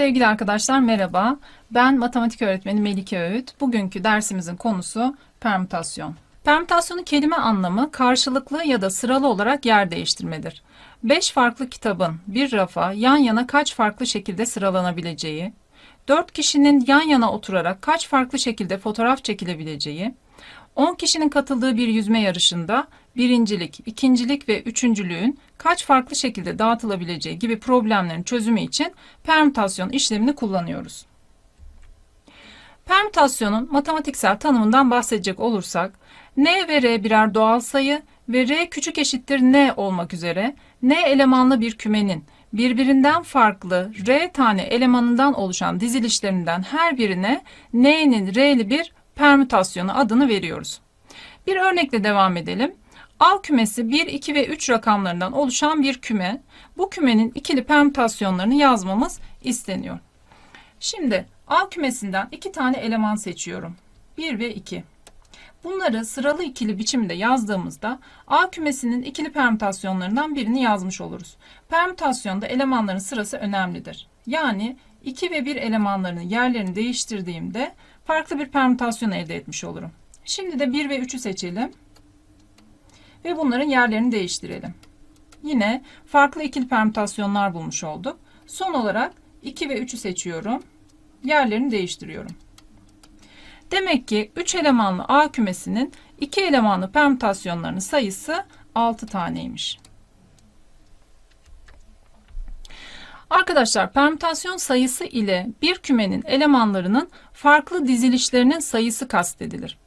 Sevgili arkadaşlar merhaba. Ben matematik öğretmeni Melike Öğüt. Bugünkü dersimizin konusu permütasyon. Permütasyonun kelime anlamı karşılıklı ya da sıralı olarak yer değiştirmedir. 5 farklı kitabın bir rafa yan yana kaç farklı şekilde sıralanabileceği, 4 kişinin yan yana oturarak kaç farklı şekilde fotoğraf çekilebileceği, 10 kişinin katıldığı bir yüzme yarışında birincilik, ikincilik ve üçüncülüğün kaç farklı şekilde dağıtılabileceği gibi problemlerin çözümü için permütasyon işlemini kullanıyoruz. Permütasyonun matematiksel tanımından bahsedecek olursak, n ve r birer doğal sayı ve r küçük eşittir n olmak üzere n elemanlı bir kümenin birbirinden farklı r tane elemanından oluşan dizilişlerinden her birine n'nin r'li bir permütasyonu adını veriyoruz. Bir örnekle devam edelim. A kümesi 1, 2 ve 3 rakamlarından oluşan bir küme. Bu kümenin ikili permütasyonlarını yazmamız isteniyor. Şimdi A kümesinden iki tane eleman seçiyorum. 1 ve 2. Bunları sıralı ikili biçimde yazdığımızda A kümesinin ikili permütasyonlarından birini yazmış oluruz. Permütasyonda elemanların sırası önemlidir. Yani 2 ve 1 elemanlarının yerlerini değiştirdiğimde farklı bir permütasyon elde etmiş olurum. Şimdi de 1 ve 3'ü seçelim. Ve bunların yerlerini değiştirelim. Yine farklı ikili permütasyonlar bulmuş olduk. Son olarak 2 ve 3'ü seçiyorum. Yerlerini değiştiriyorum. Demek ki 3 elemanlı A kümesinin 2 elemanlı permütasyonlarının sayısı 6 taneymiş. Arkadaşlar permütasyon sayısı ile bir kümenin elemanlarının farklı dizilişlerinin sayısı kastedilir.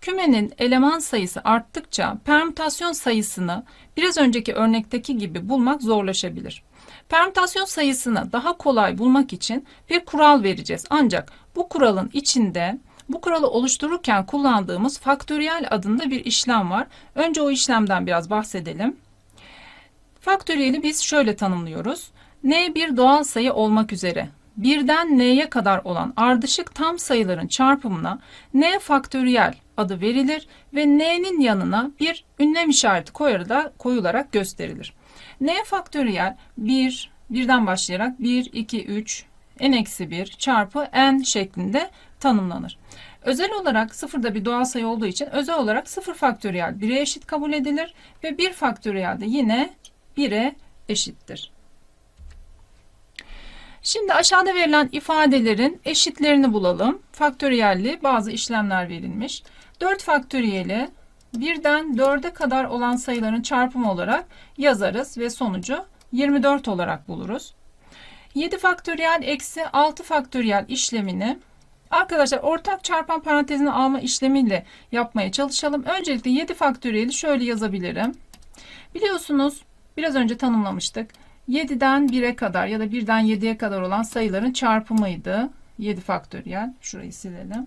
Kümenin eleman sayısı arttıkça permütasyon sayısını biraz önceki örnekteki gibi bulmak zorlaşabilir. Permütasyon sayısını daha kolay bulmak için bir kural vereceğiz. Ancak bu kuralın içinde bu kuralı oluştururken kullandığımız faktöriyel adında bir işlem var. Önce o işlemden biraz bahsedelim. Faktöriyeli biz şöyle tanımlıyoruz. N bir doğal sayı olmak üzere birden n'ye kadar olan ardışık tam sayıların çarpımına n faktöriyel adı verilir ve n'nin yanına bir ünlem işareti koyularak, gösterilir. n faktöriyel 1, birden başlayarak 1, 2, 3, n-1 çarpı n şeklinde tanımlanır. Özel olarak sıfırda bir doğal sayı olduğu için özel olarak 0 faktöriyel 1'e eşit kabul edilir ve 1 faktöriyel de yine 1'e eşittir. Şimdi aşağıda verilen ifadelerin eşitlerini bulalım. Faktöriyelli bazı işlemler verilmiş. 4 faktöriyeli birden 4'e kadar olan sayıların çarpımı olarak yazarız ve sonucu 24 olarak buluruz. 7 faktöriyel eksi 6 faktöriyel işlemini arkadaşlar ortak çarpan parantezini alma işlemiyle yapmaya çalışalım. Öncelikle 7 faktöriyeli şöyle yazabilirim. Biliyorsunuz biraz önce tanımlamıştık. 7'den 1'e kadar ya da 1'den 7'ye kadar olan sayıların çarpımıydı. 7 faktöriyel. Şurayı silelim.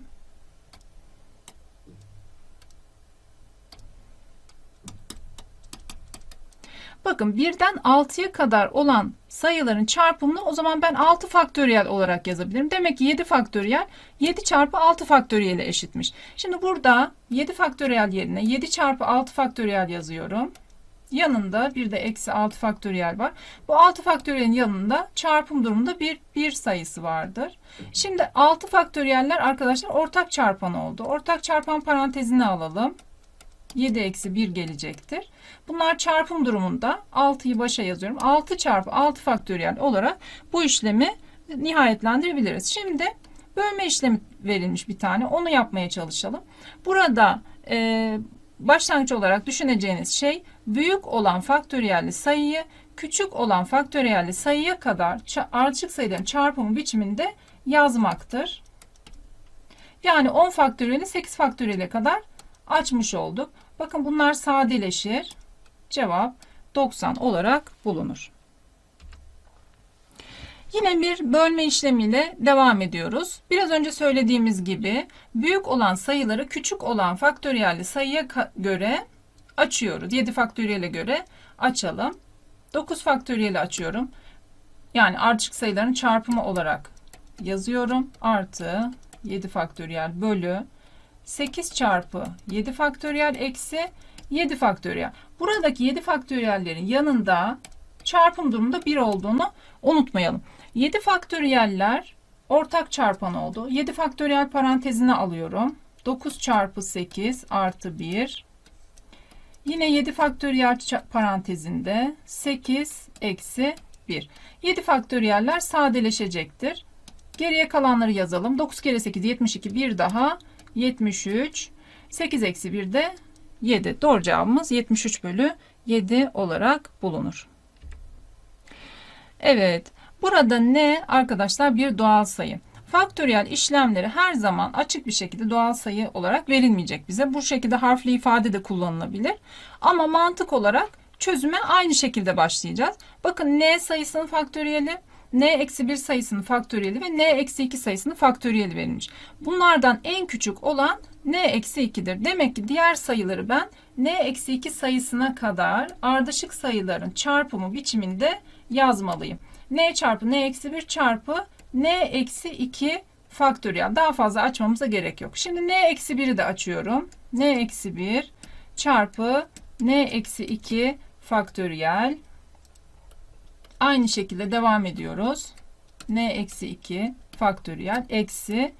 Bakın 1'den 6'ya kadar olan sayıların çarpımını o zaman ben 6 faktöriyel olarak yazabilirim. Demek ki 7 faktöriyel 7 çarpı 6 faktöriyele eşitmiş. Şimdi burada 7 faktöriyel yerine 7 çarpı 6 faktöriyel yazıyorum. Yanında bir de eksi 6 faktöriyel var. Bu 6 faktöriyelin yanında çarpım durumunda bir, bir sayısı vardır. Şimdi 6 faktöriyeller arkadaşlar ortak çarpan oldu. Ortak çarpan parantezini alalım. 7 eksi 1 gelecektir. Bunlar çarpım durumunda 6'yı başa yazıyorum. 6 çarpı 6 faktöriyel olarak bu işlemi nihayetlendirebiliriz. Şimdi bölme işlemi verilmiş bir tane. Onu yapmaya çalışalım. Burada e, başlangıç olarak düşüneceğiniz şey büyük olan faktöriyelli sayıyı küçük olan faktöriyelli sayıya kadar ardışık sayıların çarpımı biçiminde yazmaktır. Yani 10 faktöriyeli 8 faktöriyele kadar açmış olduk. Bakın bunlar sadeleşir. Cevap 90 olarak bulunur. Yine bir bölme işlemiyle devam ediyoruz. Biraz önce söylediğimiz gibi büyük olan sayıları küçük olan faktöriyelli sayıya göre açıyoruz. 7 faktöriyele göre açalım. 9 faktöriyeli açıyorum. Yani ardışık sayıların çarpımı olarak yazıyorum. Artı 7 faktöriyel bölü 8 çarpı 7 faktöriyel eksi 7 faktöriyel. Buradaki 7 faktöriyellerin yanında çarpım durumunda 1 olduğunu unutmayalım. 7 faktöriyeller ortak çarpan oldu. 7 faktöriyel parantezine alıyorum. 9 çarpı 8 artı 1. Yine 7 faktöriyel parantezinde 8 eksi 1. 7 faktöriyeller sadeleşecektir. Geriye kalanları yazalım. 9 kere 8 72 bir daha 73. 8 eksi 1 de 7. Doğru cevabımız 73 bölü 7 olarak bulunur. Evet. Burada ne arkadaşlar bir doğal sayı. Faktöriyel işlemleri her zaman açık bir şekilde doğal sayı olarak verilmeyecek bize. Bu şekilde harfli ifade de kullanılabilir. Ama mantık olarak çözüme aynı şekilde başlayacağız. Bakın n sayısının faktöriyeli, n eksi 1 sayısının faktöriyeli ve n eksi 2 sayısının faktöriyeli verilmiş. Bunlardan en küçük olan n eksi 2'dir. Demek ki diğer sayıları ben n eksi 2 sayısına kadar ardışık sayıların çarpımı biçiminde yazmalıyım. N çarpı n eksi 1 çarpı n eksi 2 faktöriyel. Daha fazla açmamıza gerek yok. Şimdi n eksi 1'i de açıyorum. n eksi 1 çarpı n eksi 2 faktöriyel. Aynı şekilde devam ediyoruz. n eksi 2 faktöriyel eksi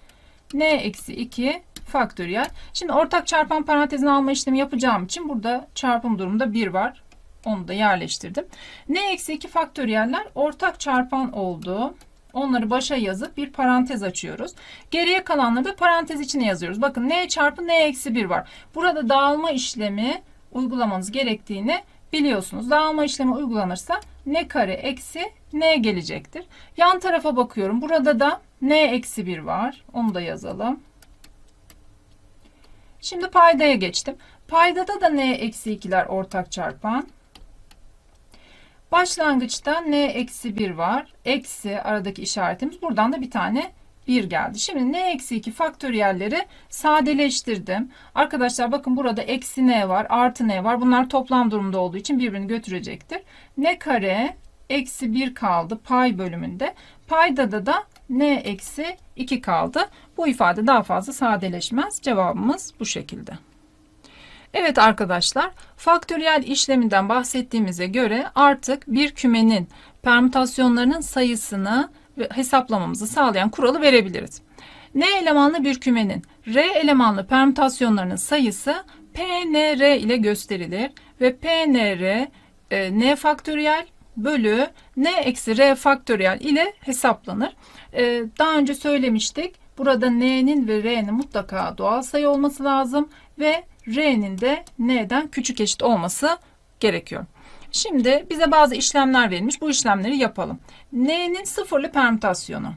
n eksi 2 faktöriyel. Şimdi ortak çarpan parantezine alma işlemi yapacağım için burada çarpım durumunda 1 var. Onu da yerleştirdim. n eksi 2 faktöriyeller ortak çarpan oldu. Onları başa yazıp bir parantez açıyoruz. Geriye kalanları da parantez içine yazıyoruz. Bakın n çarpı n eksi 1 var. Burada dağılma işlemi uygulamanız gerektiğini biliyorsunuz. Dağılma işlemi uygulanırsa n kare eksi n gelecektir. Yan tarafa bakıyorum. Burada da n eksi 1 var. Onu da yazalım. Şimdi paydaya geçtim. Paydada da n eksi 2'ler ortak çarpan. Başlangıçta n eksi 1 var. Eksi aradaki işaretimiz. Buradan da bir tane 1 geldi. Şimdi n eksi 2 faktöriyelleri sadeleştirdim. Arkadaşlar bakın burada eksi n var, artı n var. Bunlar toplam durumda olduğu için birbirini götürecektir. n kare eksi 1 kaldı pay bölümünde. Paydada da n eksi 2 kaldı. Bu ifade daha fazla sadeleşmez. Cevabımız bu şekilde. Evet arkadaşlar, faktöriyel işleminden bahsettiğimize göre artık bir kümenin permütasyonlarının sayısını hesaplamamızı sağlayan kuralı verebiliriz. N elemanlı bir kümenin R elemanlı permütasyonlarının sayısı PNR ile gösterilir ve PNR e, N faktöriyel bölü N eksi R faktöriyel ile hesaplanır. E, daha önce söylemiştik. Burada N'nin ve R'nin mutlaka doğal sayı olması lazım ve R'nin de N'den küçük eşit olması gerekiyor. Şimdi bize bazı işlemler verilmiş. Bu işlemleri yapalım. N'nin sıfırlı permütasyonu.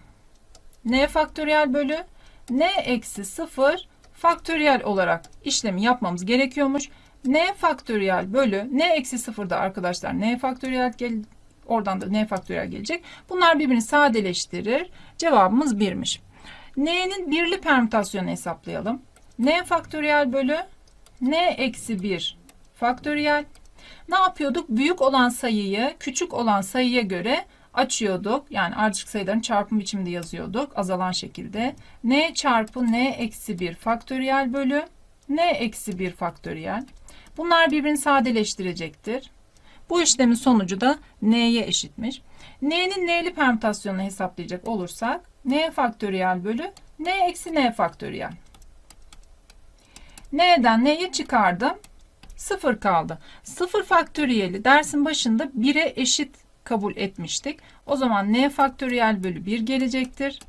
N faktöriyel bölü N eksi sıfır faktöriyel olarak işlemi yapmamız gerekiyormuş. N faktöriyel bölü N eksi sıfırda arkadaşlar N faktöriyel gel oradan da N faktöriyel gelecek. Bunlar birbirini sadeleştirir. Cevabımız 1'miş. N'nin birli permütasyonu hesaplayalım. N faktöriyel bölü N eksi 1 faktöriyel. Ne yapıyorduk? Büyük olan sayıyı küçük olan sayıya göre açıyorduk. Yani ardışık sayıların çarpım biçiminde yazıyorduk. Azalan şekilde. N çarpı N eksi 1 faktöriyel bölü N eksi 1 faktöriyel. Bunlar birbirini sadeleştirecektir. Bu işlemin sonucu da N'ye eşitmiş. N'nin N'li permütasyonunu hesaplayacak olursak N faktöriyel bölü N eksi N faktöriyel. N'den N'ye çıkardım. 0 kaldı. 0 faktöriyeli dersin başında 1'e eşit kabul etmiştik. O zaman N faktöriyel bölü 1 gelecektir.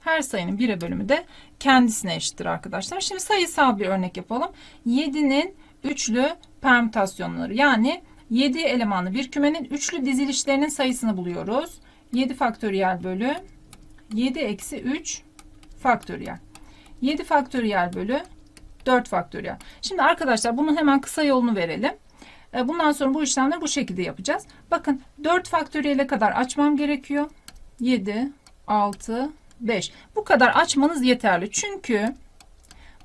Her sayının 1'e bölümü de kendisine eşittir arkadaşlar. Şimdi sayısal bir örnek yapalım. 7'nin üçlü permütasyonları yani 7 elemanlı bir kümenin üçlü dizilişlerinin sayısını buluyoruz. 7 faktöriyel bölü 7 eksi 3 faktöriyel. 7 faktöriyel bölü 4 faktöriyel. Şimdi arkadaşlar bunun hemen kısa yolunu verelim. E, Bundan sonra bu işlemleri bu şekilde yapacağız. Bakın 4 faktöriyele kadar açmam gerekiyor. 7, 6, 5. Bu kadar açmanız yeterli. Çünkü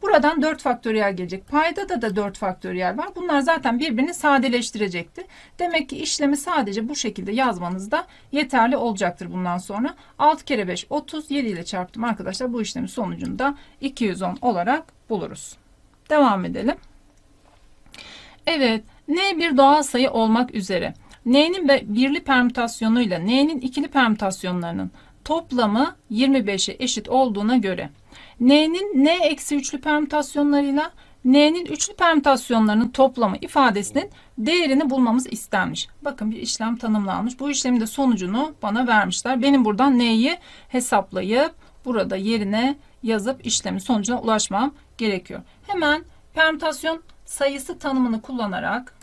buradan 4 faktöriyel gelecek. Paydada da 4 faktöriyel var. Bunlar zaten birbirini sadeleştirecekti. Demek ki işlemi sadece bu şekilde yazmanız da yeterli olacaktır bundan sonra. 6 kere 5 30 7 ile çarptım arkadaşlar. Bu işlemin sonucunda 210 olarak buluruz. Devam edelim. Evet, n bir doğal sayı olmak üzere n'nin birli permütasyonuyla n'nin ikili permütasyonlarının toplamı 25'e eşit olduğuna göre n'nin n eksi üçlü permütasyonlarıyla n'nin üçlü permütasyonlarının toplamı ifadesinin değerini bulmamız istenmiş. Bakın bir işlem tanımlanmış. Bu işlemin de sonucunu bana vermişler. Benim buradan n'yi hesaplayıp burada yerine yazıp işlemin sonucuna ulaşmam gerekiyor. Hemen permütasyon sayısı tanımını kullanarak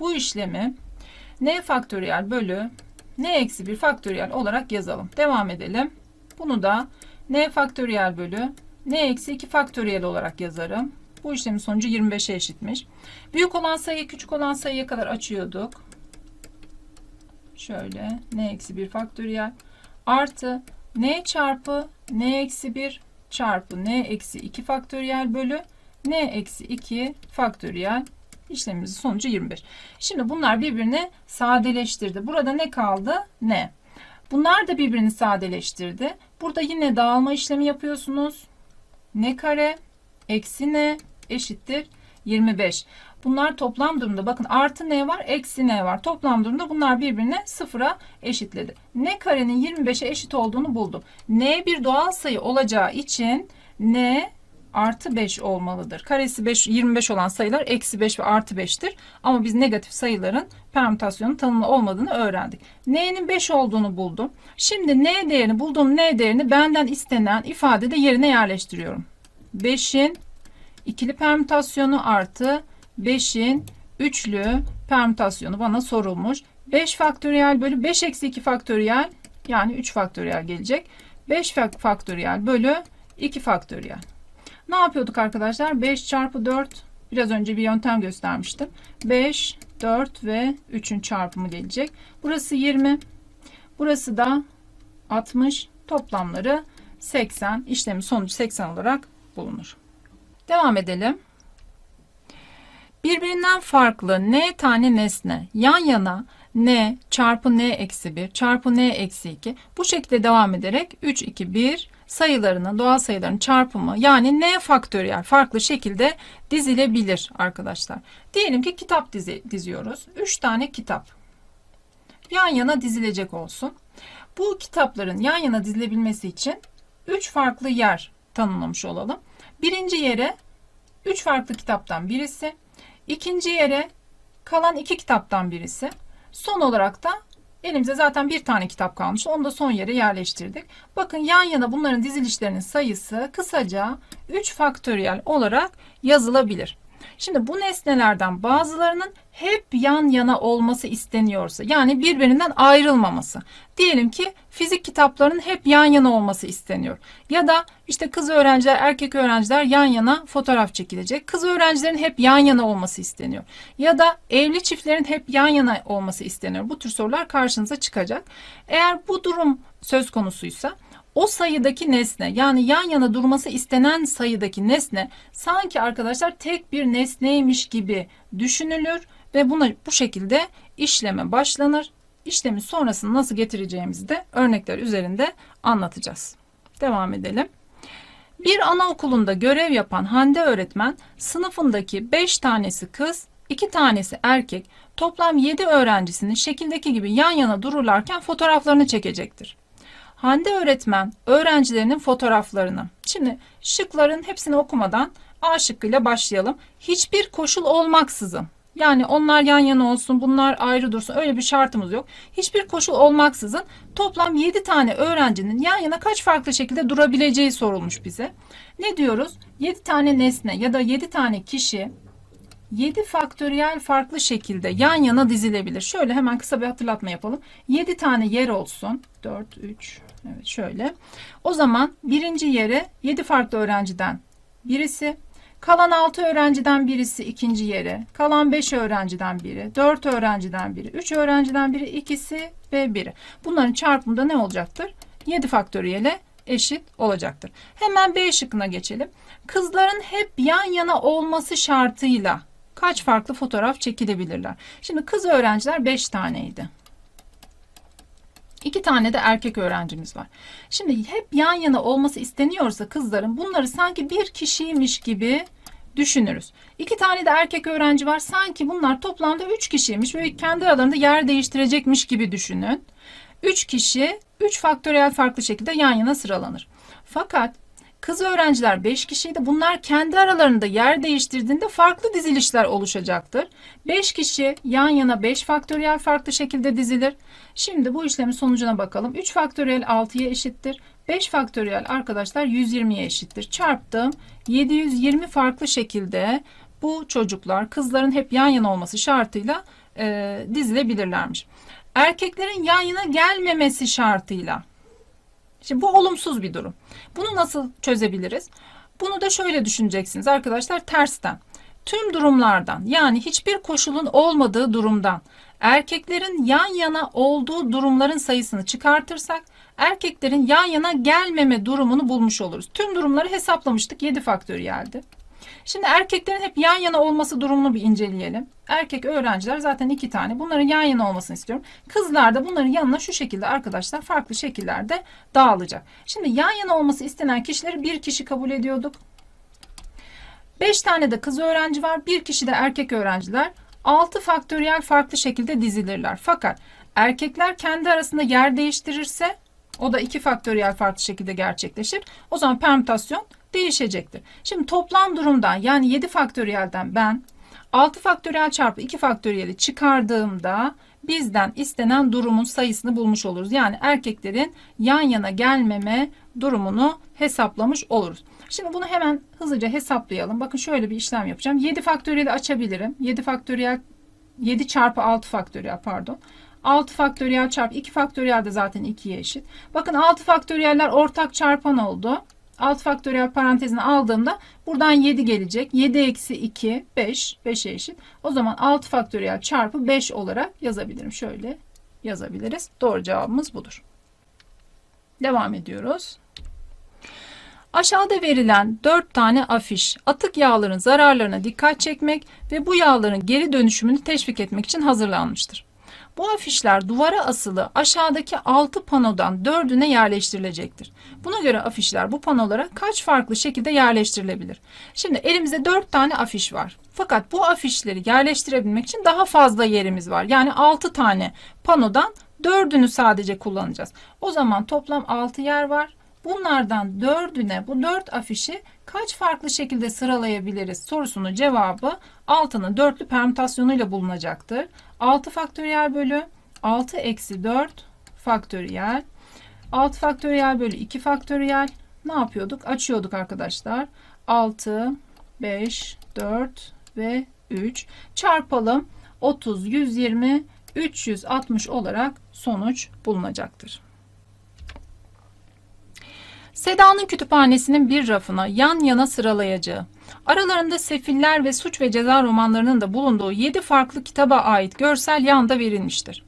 bu işlemi n faktöriyel bölü n eksi 1 faktöriyel olarak yazalım. Devam edelim. Bunu da n faktöriyel bölü n eksi 2 faktöriyel olarak yazarım. Bu işlemin sonucu 25'e eşitmiş. Büyük olan sayıyı küçük olan sayıya kadar açıyorduk. Şöyle n eksi 1 faktöriyel artı n çarpı n eksi 1 çarpı n eksi 2 faktöriyel bölü n eksi 2 faktöriyel işlemimizin sonucu 25. Şimdi bunlar birbirini sadeleştirdi. Burada ne kaldı? N. Bunlar da birbirini sadeleştirdi. Burada yine dağılma işlemi yapıyorsunuz. N kare eksi N eşittir 25. Bunlar toplam durumda bakın artı N var eksi N var. Toplam durumda bunlar birbirine sıfıra eşitledi. N karenin 25'e eşit olduğunu buldum. N bir doğal sayı olacağı için N artı 5 olmalıdır. Karesi 5, 25 olan sayılar eksi 5 ve artı 5'tir. Ama biz negatif sayıların permütasyonun tanımlı olmadığını öğrendik. N'nin 5 olduğunu buldum. Şimdi N değerini bulduğum N değerini benden istenen ifadede yerine yerleştiriyorum. 5'in ikili permütasyonu artı 5'in üçlü permütasyonu bana sorulmuş. 5 faktöriyel bölü 5 eksi 2 faktöriyel yani 3 faktöriyel gelecek. 5 faktöriyel bölü 2 faktöriyel. Ne yapıyorduk arkadaşlar? 5 çarpı 4 biraz önce bir yöntem göstermiştim. 5, 4 ve 3'ün çarpımı gelecek. Burası 20. Burası da 60. Toplamları 80. İşlemin sonucu 80 olarak bulunur. Devam edelim. Birbirinden farklı n tane nesne yan yana n çarpı n eksi 1 çarpı n eksi 2 bu şekilde devam ederek 3, 2, 1 sayılarının doğal sayıların çarpımı yani n faktöriyel farklı şekilde dizilebilir arkadaşlar. Diyelim ki kitap dizi, diziyoruz. 3 tane kitap yan yana dizilecek olsun. Bu kitapların yan yana dizilebilmesi için 3 farklı yer tanımlamış olalım. Birinci yere 3 farklı kitaptan birisi, ikinci yere kalan 2 kitaptan birisi, son olarak da Elimizde zaten bir tane kitap kalmış. Onu da son yere yerleştirdik. Bakın yan yana bunların dizilişlerinin sayısı kısaca 3 faktöriyel olarak yazılabilir. Şimdi bu nesnelerden bazılarının hep yan yana olması isteniyorsa yani birbirinden ayrılmaması. Diyelim ki fizik kitaplarının hep yan yana olması isteniyor. Ya da işte kız öğrenciler, erkek öğrenciler yan yana fotoğraf çekilecek. Kız öğrencilerin hep yan yana olması isteniyor. Ya da evli çiftlerin hep yan yana olması isteniyor. Bu tür sorular karşınıza çıkacak. Eğer bu durum söz konusuysa o sayıdaki nesne yani yan yana durması istenen sayıdaki nesne sanki arkadaşlar tek bir nesneymiş gibi düşünülür ve buna bu şekilde işleme başlanır. İşlemin sonrasını nasıl getireceğimizi de örnekler üzerinde anlatacağız. Devam edelim. Bir anaokulunda görev yapan Hande öğretmen sınıfındaki 5 tanesi kız, 2 tanesi erkek, toplam 7 öğrencisinin şekildeki gibi yan yana dururlarken fotoğraflarını çekecektir. Hande öğretmen öğrencilerinin fotoğraflarını. Şimdi şıkların hepsini okumadan A şıkkıyla başlayalım. Hiçbir koşul olmaksızın. Yani onlar yan yana olsun, bunlar ayrı dursun. Öyle bir şartımız yok. Hiçbir koşul olmaksızın toplam 7 tane öğrencinin yan yana kaç farklı şekilde durabileceği sorulmuş bize. Ne diyoruz? 7 tane nesne ya da 7 tane kişi 7 faktöriyel farklı şekilde yan yana dizilebilir. Şöyle hemen kısa bir hatırlatma yapalım. 7 tane yer olsun. 4, 3, evet şöyle. O zaman birinci yere 7 farklı öğrenciden birisi, kalan 6 öğrenciden birisi ikinci yere, kalan 5 öğrenciden biri, 4 öğrenciden biri, 3 öğrenciden biri, ikisi ve biri. Bunların çarpımında ne olacaktır? 7 faktöriyele eşit olacaktır. Hemen B şıkkına geçelim. Kızların hep yan yana olması şartıyla kaç farklı fotoğraf çekilebilirler? Şimdi kız öğrenciler 5 taneydi. 2 tane de erkek öğrencimiz var. Şimdi hep yan yana olması isteniyorsa kızların bunları sanki bir kişiymiş gibi düşünürüz. İki tane de erkek öğrenci var. Sanki bunlar toplamda üç kişiymiş ve kendi aralarında yer değiştirecekmiş gibi düşünün. 3 kişi 3 faktöriyel farklı şekilde yan yana sıralanır. Fakat kız öğrenciler 5 kişiydi. Bunlar kendi aralarında yer değiştirdiğinde farklı dizilişler oluşacaktır. 5 kişi yan yana 5 faktöriyel farklı şekilde dizilir. Şimdi bu işlemin sonucuna bakalım. 3 faktöriyel 6'ya eşittir. 5 faktöriyel arkadaşlar 120'ye eşittir. Çarptım. 720 farklı şekilde bu çocuklar kızların hep yan yana olması şartıyla e, dizilebilirlermiş. Erkeklerin yan yana gelmemesi şartıyla. Şimdi bu olumsuz bir durum. Bunu nasıl çözebiliriz? Bunu da şöyle düşüneceksiniz arkadaşlar tersten. Tüm durumlardan yani hiçbir koşulun olmadığı durumdan erkeklerin yan yana olduğu durumların sayısını çıkartırsak erkeklerin yan yana gelmeme durumunu bulmuş oluruz. Tüm durumları hesaplamıştık 7 faktöriyeldi. Şimdi erkeklerin hep yan yana olması durumunu bir inceleyelim. Erkek öğrenciler zaten iki tane. Bunların yan yana olmasını istiyorum. Kızlar da bunların yanına şu şekilde arkadaşlar farklı şekillerde dağılacak. Şimdi yan yana olması istenen kişileri bir kişi kabul ediyorduk. Beş tane de kız öğrenci var. Bir kişi de erkek öğrenciler. 6 faktöriyel farklı şekilde dizilirler. Fakat erkekler kendi arasında yer değiştirirse o da 2 faktöriyel farklı şekilde gerçekleşir. O zaman permütasyon değişecektir. Şimdi toplam durumdan yani 7 faktöriyelden ben 6 faktöriyel çarpı 2 faktöriyeli çıkardığımda bizden istenen durumun sayısını bulmuş oluruz. Yani erkeklerin yan yana gelmeme durumunu hesaplamış oluruz. Şimdi bunu hemen hızlıca hesaplayalım. Bakın şöyle bir işlem yapacağım. 7 faktöriyeli açabilirim. 7 faktöriyel 7 çarpı 6 faktöriyel pardon. 6 faktöriyel çarpı 2 faktöriyel de zaten 2'ye eşit. Bakın 6 faktöriyeller ortak çarpan oldu. 6 faktöriyel parantezine aldığımda buradan 7 gelecek. 7 eksi 2 5. 5'e eşit. O zaman 6 faktöriyel çarpı 5 olarak yazabilirim. Şöyle yazabiliriz. Doğru cevabımız budur. Devam ediyoruz. Aşağıda verilen 4 tane afiş atık yağların zararlarına dikkat çekmek ve bu yağların geri dönüşümünü teşvik etmek için hazırlanmıştır. Bu afişler duvara asılı aşağıdaki 6 panodan 4'üne yerleştirilecektir. Buna göre afişler bu panolara kaç farklı şekilde yerleştirilebilir? Şimdi elimizde 4 tane afiş var. Fakat bu afişleri yerleştirebilmek için daha fazla yerimiz var. Yani 6 tane panodan 4'ünü sadece kullanacağız. O zaman toplam 6 yer var. Bunlardan dördüne bu dört afişi kaç farklı şekilde sıralayabiliriz sorusunun cevabı 6'nın dörtlü permütasyonuyla bulunacaktır. 6 faktöriyel bölü 6 eksi 4 faktöriyel 6 faktöriyel bölü 2 faktöriyel ne yapıyorduk? Açıyorduk arkadaşlar. 6, 5, 4 ve 3 çarpalım. 30, 120, 360 olarak sonuç bulunacaktır. Seda'nın kütüphanesinin bir rafına yan yana sıralayacağı, aralarında Sefiller ve Suç ve Ceza romanlarının da bulunduğu 7 farklı kitaba ait görsel yanda verilmiştir.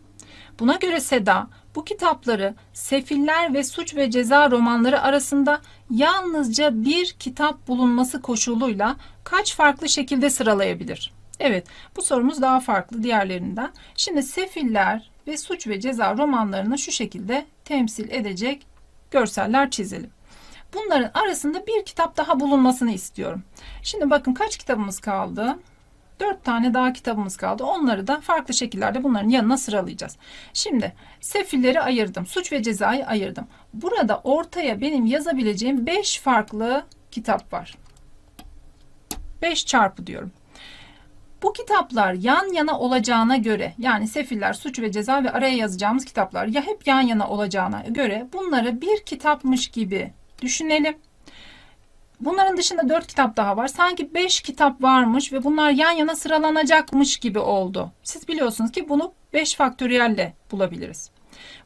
Buna göre Seda bu kitapları Sefiller ve Suç ve Ceza romanları arasında yalnızca bir kitap bulunması koşuluyla kaç farklı şekilde sıralayabilir? Evet, bu sorumuz daha farklı diğerlerinden. Şimdi Sefiller ve Suç ve Ceza romanlarını şu şekilde temsil edecek görseller çizelim. Bunların arasında bir kitap daha bulunmasını istiyorum. Şimdi bakın kaç kitabımız kaldı? Dört tane daha kitabımız kaldı. Onları da farklı şekillerde bunların yanına sıralayacağız. Şimdi sefilleri ayırdım. Suç ve cezayı ayırdım. Burada ortaya benim yazabileceğim beş farklı kitap var. Beş çarpı diyorum. Bu kitaplar yan yana olacağına göre yani Sefiller, Suç ve Ceza ve araya yazacağımız kitaplar ya hep yan yana olacağına göre bunları bir kitapmış gibi düşünelim. Bunların dışında 4 kitap daha var. Sanki 5 kitap varmış ve bunlar yan yana sıralanacakmış gibi oldu. Siz biliyorsunuz ki bunu 5 faktöriyelle bulabiliriz.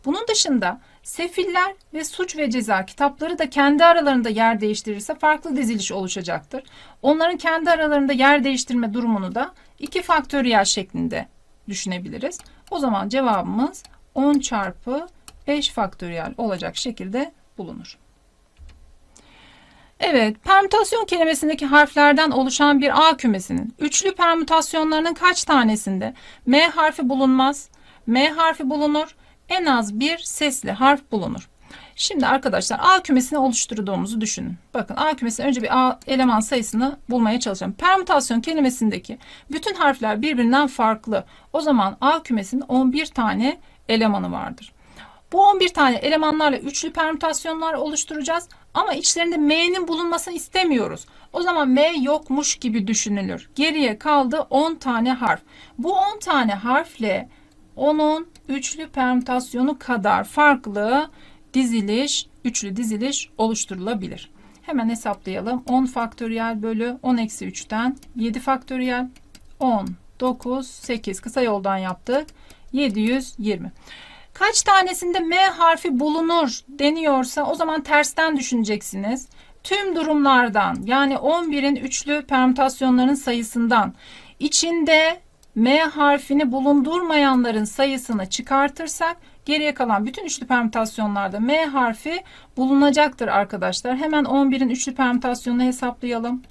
Bunun dışında Sefiller ve Suç ve Ceza kitapları da kendi aralarında yer değiştirirse farklı diziliş oluşacaktır. Onların kendi aralarında yer değiştirme durumunu da 2 faktöriyel şeklinde düşünebiliriz. O zaman cevabımız 10 çarpı 5 faktöriyel olacak şekilde bulunur. Evet, permütasyon kelimesindeki harflerden oluşan bir A kümesinin üçlü permütasyonlarının kaç tanesinde M harfi bulunmaz, M harfi bulunur, en az bir sesli harf bulunur. Şimdi arkadaşlar A kümesini oluşturduğumuzu düşünün. Bakın A kümesi önce bir A eleman sayısını bulmaya çalışalım. Permütasyon kelimesindeki bütün harfler birbirinden farklı. O zaman A kümesinin 11 tane elemanı vardır. Bu 11 tane elemanlarla üçlü permütasyonlar oluşturacağız. Ama içlerinde m'nin bulunmasını istemiyoruz. O zaman m yokmuş gibi düşünülür. Geriye kaldı 10 tane harf. Bu 10 tane harfle onun üçlü permütasyonu kadar farklı diziliş, üçlü diziliş oluşturulabilir. Hemen hesaplayalım. 10 faktöriyel bölü 10 eksi 3'ten 7 faktöriyel 10, 9, 8 kısa yoldan yaptık. 720. Kaç tanesinde M harfi bulunur deniyorsa o zaman tersten düşüneceksiniz. Tüm durumlardan yani 11'in üçlü permütasyonların sayısından içinde M harfini bulundurmayanların sayısını çıkartırsak geriye kalan bütün üçlü permütasyonlarda M harfi bulunacaktır arkadaşlar. Hemen 11'in üçlü permütasyonunu hesaplayalım.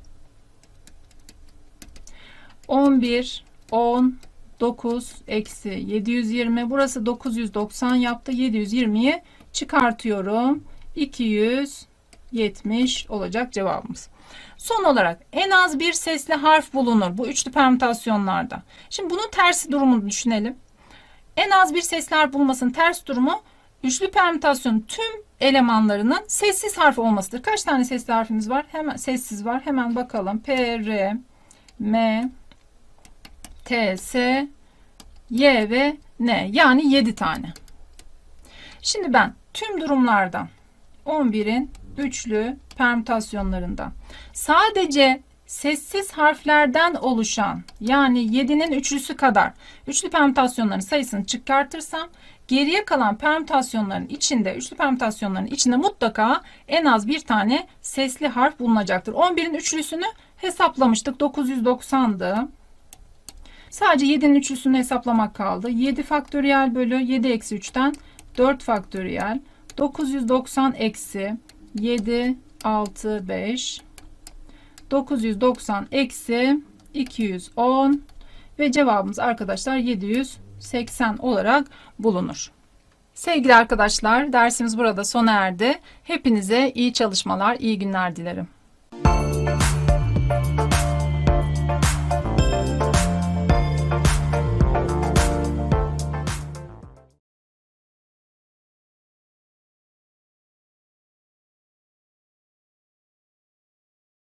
11, 10, 9 eksi 720 burası 990 yaptı 720'yi çıkartıyorum 270 olacak cevabımız. Son olarak en az bir sesli harf bulunur bu üçlü permütasyonlarda. Şimdi bunun tersi durumunu düşünelim. En az bir sesli harf bulmasının ters durumu üçlü permütasyonun tüm elemanlarının sessiz harf olmasıdır. Kaç tane sesli harfimiz var? Hemen sessiz var. Hemen bakalım. P, R, M, T, S, Y ve N yani 7 tane. Şimdi ben tüm durumlardan 11'in üçlü permütasyonlarından sadece sessiz harflerden oluşan yani 7'nin üçlüsü kadar üçlü permütasyonların sayısını çıkartırsam geriye kalan permütasyonların içinde üçlü permütasyonların içinde mutlaka en az bir tane sesli harf bulunacaktır. 11'in üçlüsünü hesaplamıştık 990'dı. Sadece 7'nin üçlüsünü hesaplamak kaldı. 7 faktöriyel bölü 7 eksi 3'ten 4 faktöriyel. 990 eksi 7 6 5 990 eksi 210 ve cevabımız arkadaşlar 780 olarak bulunur. Sevgili arkadaşlar dersimiz burada sona erdi. Hepinize iyi çalışmalar, iyi günler dilerim.